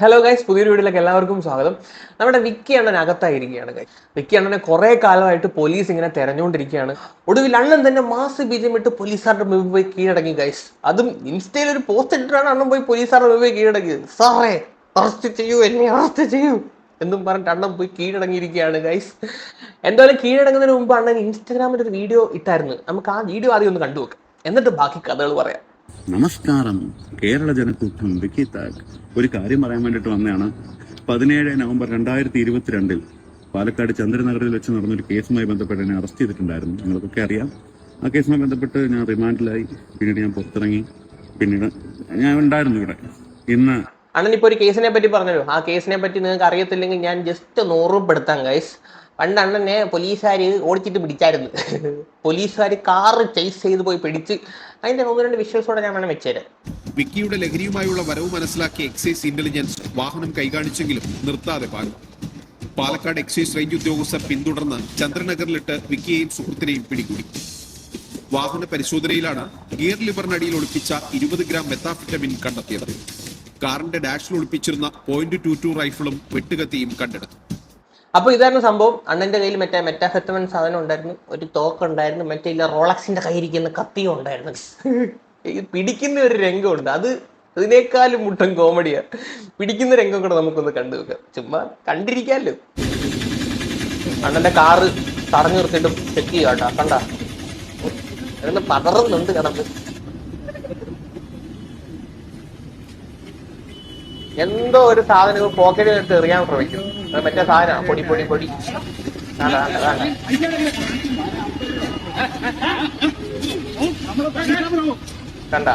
Hello guys പുതിയൊരു വീഡിയോയിലേക്ക് എല്ലാവർക്കും സ്വാഗതം. നമ്മുടെ വിക്കി അണ്ണൻ അകത്തായിരിക്കുകയാണ് ഗൈസ് വിക്കി അണ്ണനെ കുറേ കാലമായിട്ട് പോലീസ് ഇങ്ങനെ തെരഞ്ഞുകൊണ്ടിരിക്കുകയാണ്. ഒടുവിൽ അണ്ണൻ തന്നെ മാസ് ബീജം ഇട്ട് പോലീസുകാരുടെ മുമ്പിൽ പോയി കീഴടങ്ങി ഗൈസ് അതും ഇൻസ്റ്റയിൽ ഒരു പോസ്റ്റ് ഇട്ടിട്ടാണ് അണ്ണൻ പോയി പോലീസുകാരുടെ പോയി കീഴടങ്ങിയത്. സാറേ അറസ്റ്റ് ചെയ്യൂ എന്നെ അറസ്റ്റ് ചെയ്യൂ എന്നും പറഞ്ഞിട്ട് അണ്ണൻ പോയി കീഴടങ്ങിയിരിക്കുകയാണ് ഗൈസ് എന്തായാലും കീഴടങ്ങുന്നതിന് മുമ്പ് അണ്ണൻ ഇൻസ്റ്റാഗ്രാമിൽ ഒരു വീഡിയോ ഇട്ടായിരുന്നു. നമുക്ക് ആ വീഡിയോ ആദ്യം ഒന്ന് കണ്ടു നോക്കാം എന്നിട്ട് ബാക്കി കഥകൾ പറയാം. നമസ്കാരം. കേരള ജനക്കൂട്ടം വിക്കി താഗ്. ഒരു കാര്യം പറയാൻ വേണ്ടിട്ട് വന്നതാണ്. പതിനേഴ് നവംബർ രണ്ടായിരത്തി ഇരുപത്തിരണ്ടിൽ പാലക്കാട് ചന്ദ്രനഗറിൽ വെച്ച് നടന്നൊരു കേസുമായി ബന്ധപ്പെട്ട് എന്നെ അറസ്റ്റ് ചെയ്തിട്ടുണ്ടായിരുന്നു. നിങ്ങൾക്കൊക്കെ അറിയാം. ആ കേസുമായി ബന്ധപ്പെട്ട് ഞാൻ റിമാൻഡിലായി. പിന്നീട് ഞാൻ പുറത്തിറങ്ങി. പിന്നീട് ഞാൻ ഉണ്ടായിരുന്നു ഇവിടെ. ഇന്ന് അണ്ണൻ ഇപ്പൊ ഒരു കേസിനെ പറ്റി പറഞ്ഞല്ലോ. ആ കേസിനെ പറ്റി നിങ്ങൾക്ക് അറിയത്തില്ലെങ്കിൽ ഞാൻ ജസ്റ്റ് ഒന്ന് ഓർമ്മപ്പെടുത്താം ഗൈസ് പണ്ട് അണ്ണനെ പോലീസുകാർ ഓടിച്ചിട്ട് പിടിച്ചായിരുന്നു. പോലീസുകാർ കാറ് ചേസ് ചെയ്ത് പോയി പിടിച്ച് അതിന്റെ ഒന്ന് രണ്ട് വിഷ്വൽസോടെ ഞാൻ വേണം വെച്ചുതരാം. വിക്കിയുടെ ലഹരിയുമായുള്ള വരവ് മനസ്സിലാക്കിയ എക്സൈസ് ഇന്റലിജൻസ് വാഹനം കൈകാണിച്ചെങ്കിലും നിർത്താതെ പാഞ്ഞു. പാലക്കാട് എക്സൈസ് റേഞ്ച് ഉദ്യോഗസ്ഥർ പിന്തുടർന്ന് ചന്ദ്രനഗറിലിട്ട് വിക്കിയെയും സുഹൃത്തിനെയും പിടികൂടി. വാഹന പരിശോധനയിലാണ് ഗിയർ ലിവറിനടിയിൽ ഒളിപ്പിച്ച ഇരുപത് ഗ്രാം മെത്താഫിറ്റമിൻ കണ്ടെത്തിയത്. കാറിന്റെ ഡാഷിൽ ഒളിപ്പിച്ചിരുന്ന പോയിന്റ് ടു ടു റൈഫിളും വെട്ടുകത്തിയും കണ്ടെടുത്തു. അപ്പൊ ഇതായിരുന്നു സംഭവം. അണ്ണന്റെ കയ്യിൽ മറ്റേ മെറ്റാഫെത്തമൻ സാധനം ഉണ്ടായിരുന്നു. ഒരു തോക്ക് ഉണ്ടായിരുന്നു. മറ്റേ ഇല്ല റോളക്സിന്റെ കയ്യിരിക്കുന്ന കത്തിയും ഉണ്ടായിരുന്നു. പിടിക്കുന്ന ഒരു രംഗമുണ്ട്. അത് ഇതിനേക്കാളും മുട്ടൻ കോമഡിയാ. പിടിക്കുന്ന രംഗം കൂടെ നമുക്കൊന്ന് കണ്ടു വെക്കാം ചുമ്മാ കണ്ടിരിക്കാമല്ലോ അണ്ണന്റെ കാറ് തടഞ്ഞു നിർത്തിയിട്ട് ചെക്ക് ചെയ്യാട്ടോ. കണ്ട? പതറുന്നുണ്ട് കിടന്ന്. എന്തോ ഒരു സാധനം പോക്കറ്റിൽ എടുത്ത് എറിയാൻ ശ്രമിക്കും. മറ്റേ സാധനം പൊടി പൊടി പൊടി. കണ്ട?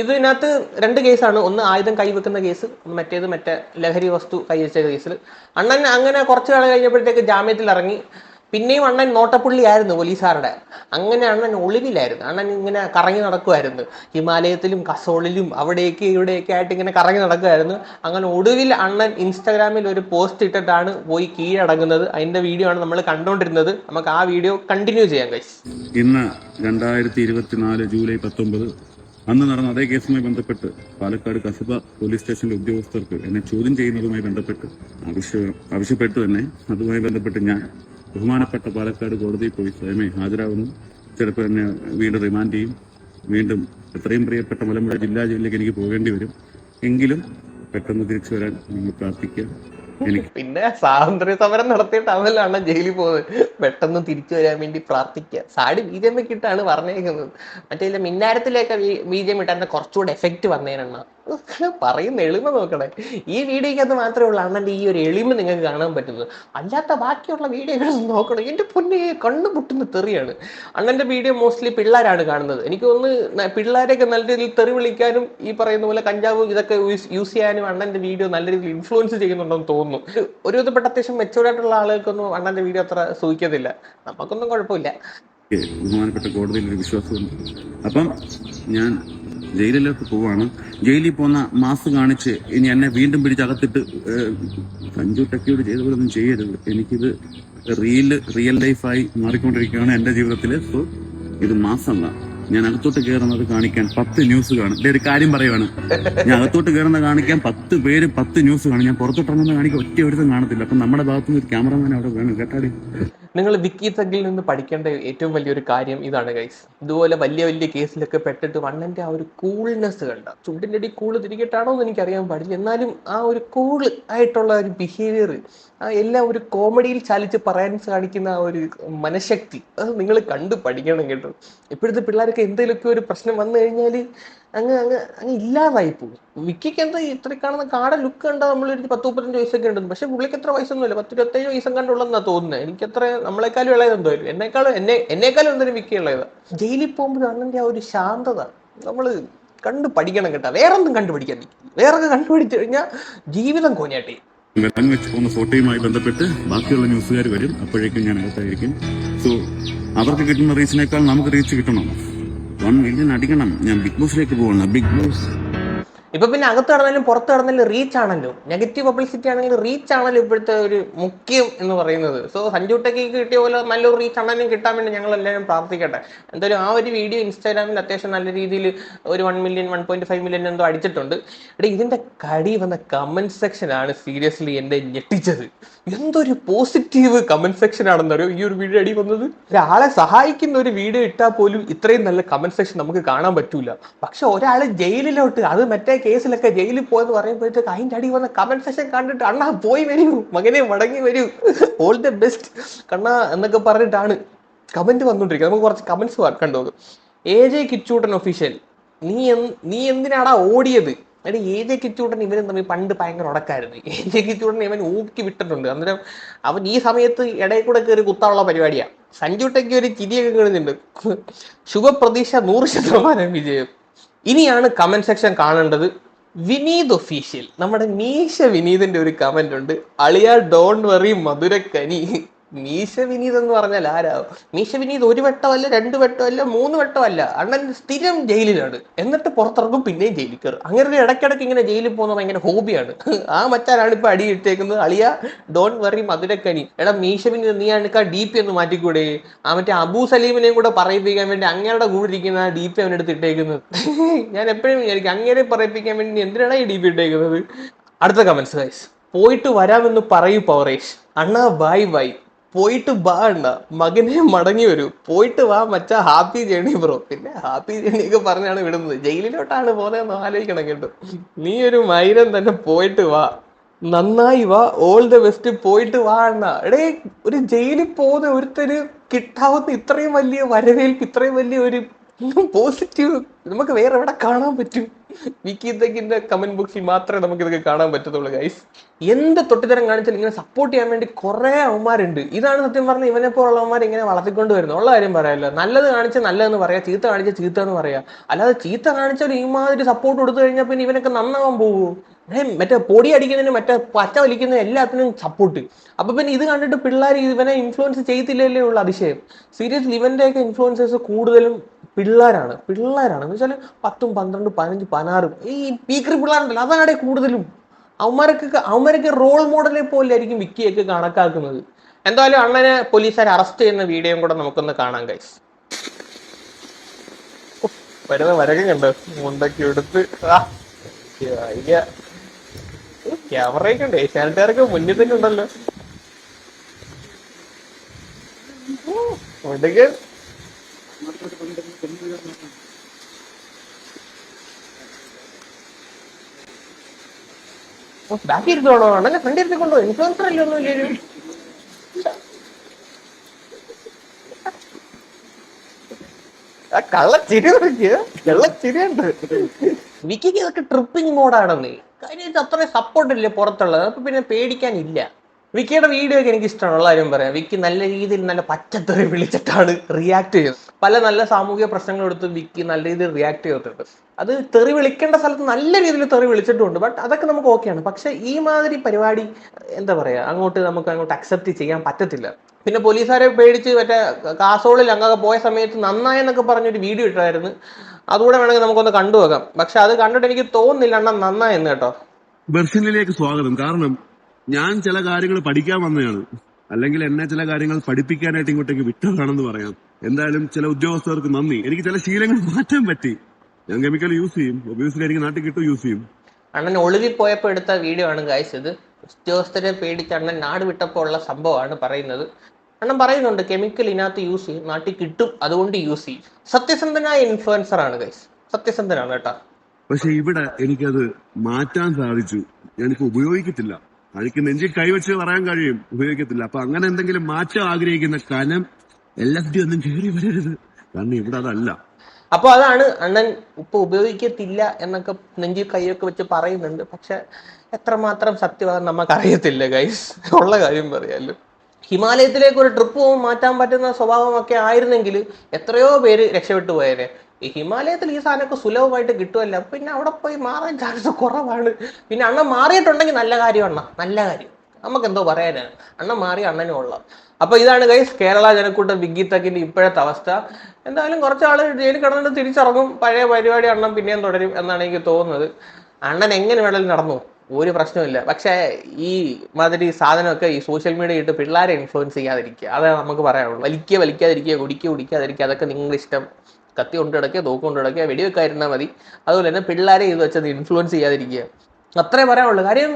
ഇതിനകത്ത് രണ്ട് കേസാണ്. ഒന്ന് ആയുധം കൈവെക്കുന്ന കേസ് ഒന്ന് മറ്റേത് മറ്റേ ലഹരി വസ്തു കൈവച്ച കേസിൽ അണ്ണൻ അങ്ങനെ കുറച്ച് കാലം കഴിഞ്ഞപ്പോഴത്തേക്ക് ജാമ്യത്തിൽ ഇറങ്ങി പിന്നെയും അണ്ണൻ നോട്ടപ്പുള്ളിയായിരുന്നു പോലീസുകാരുടെ അങ്ങനെ അണ്ണൻ ഒളിവിലായിരുന്നു അണ്ണൻ ഇങ്ങനെ കറങ്ങി നടക്കുമായിരുന്നു ഹിമാലയത്തിലും കസോളിലും അവിടെയൊക്കെ ഇവിടെയൊക്കെ ആയിട്ട് ഇങ്ങനെ കറങ്ങി നടക്കുമായിരുന്നു അങ്ങനെ ഒടുവിൽ അണ്ണൻ ഇൻസ്റ്റാഗ്രാമിൽ ഒരു പോസ്റ്റ് ഇട്ടിട്ടാണ് പോയി കീഴടങ്ങുന്നത്. അതിന്റെ വീഡിയോ ആണ് നമ്മൾ കണ്ടുകൊണ്ടിരുന്നത് നമുക്ക് ആ വീഡിയോ കണ്ടിന്യൂ ചെയ്യാം കൈസ് ഇന്ന് രണ്ടായിരത്തി ഇരുപത്തിനാല് ജൂലൈ പത്തൊമ്പത് അന്ന് നടന്ന അതേ കേസുമായി ബന്ധപ്പെട്ട് പാലക്കാട് കസബ പോലീസ് സ്റ്റേഷനിലെ ഉദ്യോഗസ്ഥർക്ക് എന്നെ ചോദ്യം ചെയ്യുന്നതുമായി ബന്ധപ്പെട്ട് ആവശ്യ ആവശ്യപ്പെട്ടു തന്നെ അതുമായി ബന്ധപ്പെട്ട് ഞാൻ ബഹുമാനപ്പെട്ട പാലക്കാട് കോടതിയിൽ പോയി സ്വയമേ ഹാജരാകുന്നു. ചിലപ്പോൾ എന്നെ വീണ്ടും റിമാൻഡ് ചെയ്യും. വീണ്ടും എത്രയും പ്രിയപ്പെട്ട മലമ്പുഴ ജില്ലാ ജയിലിലേക്ക് എനിക്ക് പോകേണ്ടി വരും. എങ്കിലും പെട്ടെന്ന് തിരിച്ചു വരാൻ നിങ്ങൾ പ്രാർത്ഥിക്കുക. എനിക്ക് പിന്നെ സ്വാതന്ത്ര്യ സമരം നടത്തിയിട്ടാണല്ലോ അണ്ണൻ ജയിലിൽ പോകുന്നത്. പെട്ടെന്ന് തിരിച്ചു വരാൻ വേണ്ടി പ്രാർത്ഥിക്കുക. സാടി ബി ജെ പിക്ക് ഇട്ടാണ് പറഞ്ഞേക്കുന്നത്. മറ്റേ മിന്നാരത്തിലേക്ക് ബി ജെ പി ഇട്ടായിരുന്ന കുറച്ചുകൂടെ എഫക്റ്റ് വന്നേനെണ്ണ പറയുന്ന എളിമ നോക്കണേ. ഈ വീഡിയോക്കകത്ത് മാത്രമേ ഉള്ളൂ അണ്ണന്റെ ഈ ഒരു എളിമ നിങ്ങൾക്ക് കാണാൻ പറ്റുന്നത്. അല്ലാത്ത ബാക്കിയുള്ള വീഡിയോകളൊന്നും നോക്കണം. എന്റെ പൊന്നെ കണ്ണു പൊട്ടുന്ന തെറിയാണ്. അണ്ണന്റെ വീഡിയോ മോസ്റ്റ്ലി പിള്ളേരാണ് കാണുന്നത്. എനിക്ക് ഒന്ന് പിള്ളേരെയൊക്കെ നല്ല രീതിയിൽ തെറി വിളിക്കാനും ഈ പറയുന്ന പോലെ കഞ്ചാവ് ഇതൊക്കെ യൂസ് ചെയ്യാനും അണ്ണന്റെ വീഡിയോ നല്ല രീതിയിൽ ഇൻഫ്ലുവൻസ് ചെയ്യുന്നുണ്ടെന്ന് തോന്നുന്നു. ഒരു- വിധപ്പെട്ട അത്യാവശ്യം മെച്ചൂർഡ് ആയിട്ടുള്ള ആളുകൾക്കൊന്നും അണ്ണന്റെ വീഡിയോ അത്ര സൂചിക്കത്തില്ല നമുക്കൊന്നും കുഴപ്പമില്ല. ബഹുമാനപ്പെട്ട കോടതിയിൽ ഒരു വിശ്വാസമുണ്ട്. അപ്പം ഞാൻ ജയിലിലേക്ക് പോവാണ്. ജയിലിൽ പോകുന്ന മാസ് കാണിച്ച് ഇനി എന്നെ വീണ്ടും പിടിച്ചകത്തിട്ട് സഞ്ജു ടെക്കിയോട് ചെയ്ത പോലെ ഒന്നും ചെയ്യരുത്. എനിക്കിത് റിയൽ റിയൽ ലൈഫായി മാറിക്കൊണ്ടിരിക്കുകയാണ് എന്റെ ജീവിതത്തിൽ സോ ഇത് മാസമല്ല. ഞാൻ അകത്തോട്ട് കയറുന്നത് കാണിക്കാൻ പത്ത് ന്യൂസ് കാണും. ഒരു കാര്യം പറയുവാണ്. ഞാൻ അകത്തോട്ട് കയറുന്നത് കാണിക്കാൻ പത്ത് പേര് പത്ത് ന്യൂസ് കാണും. ഞാൻ പുറത്തോട്ട് ഇറങ്ങുന്നത് കാണിക്കാൻ ഒറ്റ ഒരുത്തും കാണത്തില്ല. അപ്പം നമ്മുടെ ഭാഗത്തുനിന്ന് ഒരു ക്യാമറമാൻ അവിടെ വേണം. കേട്ടാടി? നിങ്ങൾ വിക്കി തഗിൽ നിന്ന് പഠിക്കേണ്ട ഏറ്റവും വലിയൊരു കാര്യം ഇതാണ് ഗൈസ് ഇതുപോലെ വലിയ വലിയ കേസിലൊക്കെ പെട്ടിട്ട് വണ്ണന്റെ ആ ഒരു കൂൾനെസ് കണ്ട. ചുണ്ടിന്റെ അടി കൂൾ തിരികെട്ടാണോ എന്ന് എനിക്കറിയാൻ പാടില്ല. എന്നാലും ആ ഒരു കൂൾ ആയിട്ടുള്ള ഒരു ബിഹേവിയർ ആ എല്ലാം ഒരു കോമഡിയിൽ ചാലിച്ച് പറയാൻ കാണിക്കുന്ന ആ ഒരു മനഃശക്തി അത് നിങ്ങൾ കണ്ടു പഠിക്കണം കേട്ടോ. ഇപ്പോഴത്തെ പിള്ളേർക്ക് എന്തെങ്കിലുമൊക്കെ ഒരു പ്രശ്നം വന്നു കഴിഞ്ഞാൽ അങ്ങ് അങ്ങ് അങ്ങ് ഇല്ലാതായി പോകും മിക്കിക്ക് എന്താ ഇത്ര കാണുന്ന കാട ലുക്ക് കണ്ടാൽ നമ്മൾ ഒരു പത്ത് മുപ്പത്തഞ്ച് വയസ്സൊക്കെ ഉണ്ടെന്ന്. പക്ഷെ പുള്ളിക്ക് എത്ര വയസ്സൊന്നുമില്ല. പത്ത് ഇരുപത്തേഴ് വയസ്സും കണ്ടുള്ളതെന്നാ തോന്നുന്നത് എനിക്ക് അത്ര നമ്മളെക്കാളും ഇളയത് എന്തോ എന്നെക്കാളും എന്നെ എന്നെക്കാളും എന്തിനും മിക്ക ഉള്ളത്. ജയിലിൽ പോകുമ്പോൾ അണ്ണന്റെ ആ ഒരു ശാന്തത നമ്മൾ കണ്ടു പഠിക്കണം കേട്ടോ. വേറെ ഒന്നും കണ്ടുപിടിക്കാൻ നിൽക്കില്ല വേറെ കണ്ടുപിടിച്ചു കഴിഞ്ഞാൽ ജീവിതം കോഞ്ഞാട്ടി. ഫോട്ടോയുമായി ബന്ധപ്പെട്ട് ബാക്കിയുള്ള ന്യൂസുകാർ വരും. അപ്പോഴേക്കും ഞാൻ അകത്തായിരിക്കും. സോ അവർക്ക് കിട്ടുന്ന റീച്ചിനേക്കാൾ നമുക്ക് റീച്ച് കിട്ടണം. വൺ മില്യൺ അടിക്കണം. ഞാൻ ബിഗ് ബോസിലേക്ക് പോകണം ബിഗ് ബോസ്. ഇപ്പൊ പിന്നെ അകത്ത് കടന്നാലും പുറത്ത് കടന്നാലും റീച്ച് ആണല്ലോ. നെഗറ്റീവ് പബ്ലിസിറ്റി ആണെങ്കിലും റീച്ച് ആണല്ലോ ഇപ്പോഴത്തെ ഒരു മുഖ്യം എന്ന് പറയുന്നത്. സോ സഞ്ജുട്ടയ്ക്ക് കിട്ടിയ പോലെ നല്ലൊരു റീച്ച് ആണെങ്കിലും കിട്ടാൻ വേണ്ടി ഞങ്ങൾ എല്ലാവരും പ്രാർത്ഥിക്കട്ടെ. എന്തായാലും ആ ഒരു വീഡിയോ ഇൻസ്റ്റാഗ്രാമിൽ അത്യാവശ്യം നല്ല രീതിയിൽ ഒരു one million one point five million എന്തോ അടിച്ചിട്ടുണ്ട്. ഇവിടെ ഇതിന്റെ കടി വന്ന കമന്റ് സെക്ഷനാണ് സീരിയസ്ലി എന്നെ ഞെട്ടിച്ചത്. എന്തൊരു പോസിറ്റീവ് കമന്റ് സെക്ഷൻ ആണെന്നറിയോ ഈ ഒരു വീഡിയോ അടി വന്നത്? ഒരാളെ സഹായിക്കുന്ന ഒരു വീഡിയോ ഇട്ടാൽ പോലും ഇത്രയും നല്ല കമന്റ് സെക്ഷൻ നമുക്ക് കാണാൻ പറ്റൂല. പക്ഷെ ഒരാൾ ജയിലിലോട്ട് അത് മറ്റേ കേസിലൊക്കെ ജയിലിൽ പോയെന്ന് പറയുമ്പോഴത്തേക്ക് അതിന്റെ അടി വന്ന കമന്റ് സെക്ഷൻ കണ്ടിട്ട് അണ്ണാ പോയി വരൂ മകനെ മടങ്ങി വരൂ. ഓൾ ദ ബെസ്റ്റ് കണ്ണ എന്നൊക്കെ പറഞ്ഞിട്ടാണ് കമന്റ് വന്നുകൊണ്ടിരിക്കുക നമുക്ക് കുറച്ച് കമന്റ്സ് കണ്ടു നോക്കും. എ ജെ കിച്ചൂട്ടൻ ഒഫീഷ്യൽ നീ നീ എന്തിനാടാ ഓടിയത്? എടി എ ജെ കിച്ചൂട്ടൻ ഇവനും തമ്മിൽ പണ്ട് ഭയങ്കര ഉടക്കായിരുന്നു. എ ജെ കിച്ചൂട്ടൻ ഇവൻ ഊക്കി വിട്ടിട്ടുണ്ട്. അന്നേരം അവൻ ഈ സമയത്ത് ഇടയിൽ കൂടെ കയറി കുത്താനുള്ള പരിപാടിയാണ് സഞ്ജു ടെക്കി ഒരു ചിരിയൊക്കെ കഴിഞ്ഞിട്ടുണ്ട് ശുഭപ്രതീക്ഷ നൂറ് ശതമാനം വിജയം. ഇനിയാണ് കമന്റ് സെക്ഷൻ കാണേണ്ടത്. വിനീത് ഒഫീഷ്യൽ നമ്മുടെ മീശ വിനീതിന്റെ ഒരു കമന്റ് ഉണ്ട്. അളിയ ഡോൺ വെറി മധുരക്കനി. മീശ വിനീത് എന്ന് പറഞ്ഞാൽ ആരാ? മീശ വിനീത് ഒരു വട്ടമല്ല രണ്ട് വട്ടമല്ല മൂന്ന് വട്ടമല്ല. അണ്ണൻ സ്ഥിരം ജയിലിലാണ്. എന്നിട്ട് പുറത്തിറങ്ങും പിന്നെയും ജയിലിൽ കയറും. അങ്ങനെ ഒരു ഇടയ്ക്കിടയ്ക്ക് ഇങ്ങനെ ജയിലിൽ പോകുന്ന ഭയങ്കര ഹോബിയാണ്. ആ മച്ചാനാണ് ഇപ്പൊ അടി ഇട്ടേക്കുന്നത്. അളിയ ഡോൺ വെറി മധുരക്കനി. എടാ മീശ വിനീത് നീ അണുക്ക ഡി പി ഒന്ന് മാറ്റിക്കൂടെ? ആ മറ്റേ അബു സലീമിനെയും കൂടെ പറയിപ്പിക്കാൻ വേണ്ടി അങ്ങയുടെ കൂടെ ഇരിക്കുന്ന ഡി പി അവനെടുത്ത് ഇട്ടേക്കുന്നത്. ഞാൻ എപ്പോഴും വിചാരിക്കും അങ്ങനെ പറയിപ്പിക്കാൻ വേണ്ടി എന്തിനാണ് ഈ ഡി പി ഇട്ടേക്കുന്നത്? അടുത്ത കമന്റ്സ് ഗൈസ് പോയിട്ട് വരാമെന്ന് പറയൂ പവറേഷ് അണ്ണാ ബൈ ബൈ പോയിട്ട് വാ എണ്ണ. മകനെ മടങ്ങി വരൂ. പോയിട്ട് വാ മച്ച ഹാപ്പി ജേണി ബ്രോ പിന്നെ ഹാപ്പി ജേണി ഒക്കെ പറഞ്ഞാണ് വിടുന്നത്. ജയിലിലോട്ടാണ് പോകുന്നതെന്ന് ആലോചിക്കണം കേട്ടോ. നീ ഒരു മൈരം തന്നെ പോയിട്ട് വാ. നന്നായി വാ. ഓൾ ദ ബെസ്റ്റ് പോയിട്ട് വാ എണ്ണ. എടേ ഒരു ജയിലിൽ പോകുന്ന ഒരുത്തര് കിട്ടാവുന്ന ഇത്രയും വലിയ വരവേൽപ്പ് ഇത്രയും വലിയ ഒരു പോസിറ്റീവ് നമുക്ക് വേറെ എവിടെ കാണാൻ പറ്റും? വിക്കി കമന്റ് ബോക്സിൽ മാത്രമേ നമുക്ക് ഇതൊക്കെ കാണാൻ പറ്റത്തുള്ളൂ ഗൈസ് എന്ത് തൊട്ടിത്തരം കാണിച്ചാലും ഇങ്ങനെ സപ്പോർട്ട് ചെയ്യാൻ വേണ്ടി കുറെ അവന്മാരുണ്ട്. ഇതാണ് സത്യം പറഞ്ഞ ഇവനെ പോലുള്ള അവന്മാർ ഇങ്ങനെ വളർത്തിക്കൊണ്ട് വരുന്നത്. ഉള്ള കാര്യം പറയാമല്ലോ നല്ലത് കാണിച്ചാൽ നല്ലതെന്ന് പറയാം ചീത്ത കാണിച്ചാൽ ചീത്ത എന്ന് പറയാം. അല്ലാതെ ചീത്ത കാണിച്ചാൽ മാതിരി സപ്പോർട്ട് കൊടുത്തു കഴിഞ്ഞാൽ പിന്നെ ഇവനൊക്കെ നന്നാവാൻ പോകുമോ മറ്റേ പൊടി അടിക്കുന്നതിന് മറ്റേ പച്ച വലിക്കുന്നതിന് എല്ലാത്തിനും സപ്പോർട്ട് അപ്പൊ പിന്നെ ഇത് കണ്ടിട്ട് പിള്ളേർ ഇവനെ ഇൻഫ്ലുവൻസ് ചെയ്തില്ലല്ലേ ഉള്ള അതിശയം. സീരിയസ്ലി ഇവന്റെ ഒക്കെ ഇൻഫ്ലുവൻസേഴ്സ് കൂടുതലും പിള്ളേരാണ് പിള്ളേരാണ്. എന്ന് വെച്ചാൽ പത്തും പന്ത്രണ്ട് പതിനഞ്ച് പതിനാറും. ഈ പീക്കറി പിള്ളേരുണ്ടല്ലോ അതാണ് കൂടുതലും. അവന്മാരൊക്കെ അവന്മാരൊക്കെ റോൾ മോഡലെ പോലെ ആയിരിക്കും വിക്കിയൊക്കെ കണക്കാക്കുന്നത്. എന്തായാലും അണ്ണനെ പോലീസുകാർ അറസ്റ്റ് ചെയ്യുന്ന വീഡിയോയും കൂടെ നമുക്കൊന്ന് കാണാം കൈസ് വരുന്ന വരകം കണ്ടോ? മുണ്ടൊക്കെ എടുത്ത്. ക്യാമറയൊക്കെ ഉണ്ട് ഏഷ്യാനെറ്റുകാരൊക്കെ മുന്നിൽ തന്നെ ഉണ്ടല്ലോ. മുണ്ടൊക്കെ. ബാക്കി ഇരുന്നോളോ. അണ്ണനെ ഫ്രണ്ട് ഇരുത്തിക്കൊണ്ടോ? ഇൻഫ്ലുവൻസർ അല്ലേ ഒന്നും ഇല്ലൊരു കള്ള ചിരി കള്ള ചിരിയുണ്ട് വിക്കിക്ക് ഇതൊക്കെ ട്രിപ്പിംഗ് മോഡാണെന്നേ കാര്യം ഇത് സപ്പോർട്ട് ഇല്ലേ പുറത്തുള്ളത്? അപ്പൊ പിന്നെ പേടിക്കാനില്ല. വിക്കിയുടെ വീഡിയോ ഒക്കെ എനിക്ക് ഇഷ്ടമാണ് കാര്യം പറയാം. വിക്കി നല്ല രീതിയിൽ നല്ല പച്ചത്തൊരു വിളിച്ചിട്ടാണ് റിയാക്ട് ചെയ്യുന്നത്. പല നല്ല സാമൂഹിക പ്രശ്നങ്ങൾ എടുത്ത് വിക്കി നല്ല രീതിയിൽ റിയാക്ട് ചെയ്തിട്ടുണ്ട്. അത് തെറി വിളിക്കേണ്ട സ്ഥലത്ത് നല്ല രീതിയിൽ തെറി വിളിച്ചിട്ടുണ്ട്. ബട്ട് അതൊക്കെ നമുക്ക് ഓക്കെയാണ് പക്ഷെ ഈ മാതിരി പരിപാടി എന്താ പറയാ അങ്ങോട്ട് നമുക്ക് അങ്ങോട്ട് അക്സെപ്റ്റ് ചെയ്യാൻ പറ്റത്തില്ല. പിന്നെ പോലീസുകാരെ പേടിച്ച് മറ്റേ കാസോളിൽ അങ്ങൊക്കെ പോയ സമയത്ത് നന്നായെന്നൊക്കെ പറഞ്ഞൊരു വീഡിയോ ഇട്ടായിരുന്നു. അതുകൂടെ വേണമെങ്കിൽ നമുക്കൊന്ന് കണ്ടു നോക്കാം. പക്ഷെ അത് കണ്ടിട്ട് എനിക്ക് തോന്നുന്നില്ല എണ്ണം നന്നായെന്ന് കേട്ടോ. വെർഷനിലേക്ക് സ്വാഗതം. കാരണം ഞാൻ ചില കാര്യങ്ങൾ പഠിക്കാൻ വന്നതാണ് അല്ലെങ്കിൽ എന്നെ ചില കാര്യങ്ങൾ പഠിപ്പിക്കാനായിട്ട് ഇങ്ങോട്ടേക്ക് വിട്ടതാണെന്ന് പറയാം. എന്തായാലും ചില ഉദ്യോഗസ്ഥർക്ക് നന്ദി. എനിക്ക് ചില ശീലങ്ങൾ മാറ്റാൻ പറ്റി. ഞാൻ കെമിക്കൽ യൂസ് ചെയ്യും. ഒബിയസ്ലി എനിക്ക് നാട്ടിൽ കിട്ടും യൂസ് ചെയ്യും. അണ്ണൻ ഒളിവിൽ പോയപ്പോൾ എടുത്ത വീഡിയോ ആണ് ഗായ്സ് ഇത്. ഉദ്യോഗസ്ഥരെ പേടിച്ച് അണ്ണൻ നാട് വിട്ടപ്പോൾ ഉള്ള സംഭവമാണ് പറയുന്നത്. അണ്ണൻ പറയുന്നുണ്ട് കെമിക്കൽ ഇതിനകത്ത് യൂസ് ചെയ്യും. നാട്ടിൽ കിട്ടും അതുകൊണ്ട് യൂസ് ചെയ്യും. സത്യസന്ധനായ ഇൻഫ്ലുവൻസർ ആണ് ഗൈസ് സത്യസന്ധനാണ് കേട്ടോ. പക്ഷെ ഇവിടെ എനിക്കത് മാറ്റാൻ സാധിച്ചു. ഞാനിപ്പോ ഉപയോഗിക്കത്തില്ല. എനിക്ക് നെഞ്ചിൽ കൈവച്ച് പറയാൻ കഴിയും. ഉപയോഗിക്കത്തില്ല. അപ്പൊ അങ്ങനെ എന്തെങ്കിലും മാറ്റം ആഗ്രഹിക്കുന്ന കനം എല്ലാത്തി ഒന്നും കയറി വരരുത്. കാരണം ഇവിടെ അതല്ല. അപ്പൊ അതാണ് അണ്ണൻ ഇപ്പൊ ഉപയോഗിക്കത്തില്ല എന്നൊക്കെ നെഞ്ചിൽ കൈയൊക്കെ വെച്ച് പറയുന്നുണ്ട്. പക്ഷെ എത്രമാത്രം സത്യവാദം നമുക്ക് അറിയത്തില്ല ഗൈസ് ഉള്ള കാര്യം പറയാലോ. ഹിമാലയത്തിലേക്ക് ഒരു ട്രിപ്പ് മാറ്റാൻ പറ്റുന്ന സ്വഭാവമൊക്കെ ആയിരുന്നെങ്കിൽ എത്രയോ പേര് രക്ഷപ്പെട്ടു പോയേനെ. ഈ ഹിമാലയത്തിൽ ഈ സാധനമൊക്കെ സുലഭമായിട്ട് കിട്ടുമല്ല. പിന്നെ അവിടെ പോയി മാറാൻ ചാൻസ് കുറവാണ്. പിന്നെ അണ്ണൻ മാറിയിട്ടുണ്ടെങ്കിൽ നല്ല കാര്യം അണ്ണ. നല്ല കാര്യം. നമുക്ക് എന്തോ പറയാനാണ്. അണ്ണൻ മാറി അണ്ണനും ഉള്ള അപ്പൊ ഇതാണ് ഗൈസ് കേരള ജനക്കൂട്ടം ബിഗ്ഗി ഇപ്പോഴത്തെ അവസ്ഥ. എന്തായാലും കുറച്ച് ആൾ ജയിലിൽ കിടന്നിട്ട് തിരിച്ചിറങ്ങും. പഴയ പരിപാടി അണ്ണൻ പിന്നെയും തുടരും എന്നാണ് എനിക്ക് തോന്നുന്നത്. അണ്ണൻ എങ്ങനെ വേണമെങ്കിലും നടന്നു. ഒരു പ്രശ്നമില്ല പക്ഷേ ഈ മാതിരി സാധനമൊക്കെ ഈ സോഷ്യൽ മീഡിയ ഇട്ട് പിള്ളേരെ ഇൻഫ്ലുവൻസ് ചെയ്യാതിരിക്കുക. അതാണ് നമുക്ക് പറയാനുള്ളൂ വലിക്കുക വലിക്കാതിരിക്കുക കുടിക്കുക കുടിക്കാതിരിക്കുക. അതൊക്കെ നിങ്ങളുടെ ഇഷ്ടം കത്തി കൊണ്ട് കിടക്കുക തോക്ക് കൊണ്ട് കിടക്കുക വെടിവെക്കാതിരുന്നാൽ മതി. അതുപോലെ തന്നെ പിള്ളേരെ ഇത് വെച്ചത് ഇൻഫ്ലുവൻസ് ചെയ്യാതിരിക്കുക. അത്രേ പറയാനുള്ളൂ. കാര്യം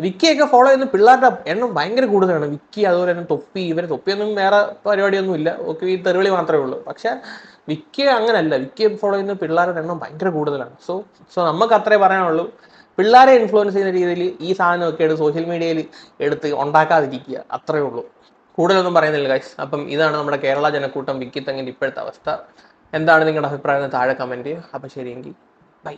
വിക്കിയൊക്കെ ഫോളോ ചെയ്യുന്ന പിള്ളേരുടെ എണ്ണം ഭയങ്കര കൂടുതലാണ്. വിക്കി അതുപോലെ തന്നെ തൊപ്പി ഇവരെ തൊപ്പിയൊന്നും വേറെ പരിപാടിയൊന്നും ഇല്ല ഒക്കെ ഈ തെരുവിളി മാത്രമേ ഉള്ളൂ. പക്ഷെ വിക്കി അങ്ങനല്ല. വിക്കി ഫോളോ ചെയ്യുന്ന പിള്ളേരുടെ എണ്ണം ഭയങ്കര കൂടുതലാണ്. സോ സോ നമുക്ക് അത്രേ പറയാനുള്ളൂ. പിള്ളേരെ ഇൻഫ്ലുവൻസ് ചെയ്യുന്ന രീതിയിൽ ഈ സാധനമൊക്കെ എടുത്ത് സോഷ്യൽ മീഡിയയിൽ എടുത്ത് ഉണ്ടാക്കാതിരിക്കുക. അത്രേ ഉള്ളൂ. കൂടുതലൊന്നും പറയുന്നില്ല ഗൈസ് അപ്പം ഇതാണ് നമ്മുടെ കേരള ജനക്കൂട്ടം വിക്കി തങ്ങിന്റെ ഇപ്പോഴത്തെ അവസ്ഥ. എന്താണ് നിങ്ങളുടെ അഭിപ്രായം? താഴെ കമന്റ് ചെയ്യുക അപ്പം ശരിയെങ്കിൽ ബൈ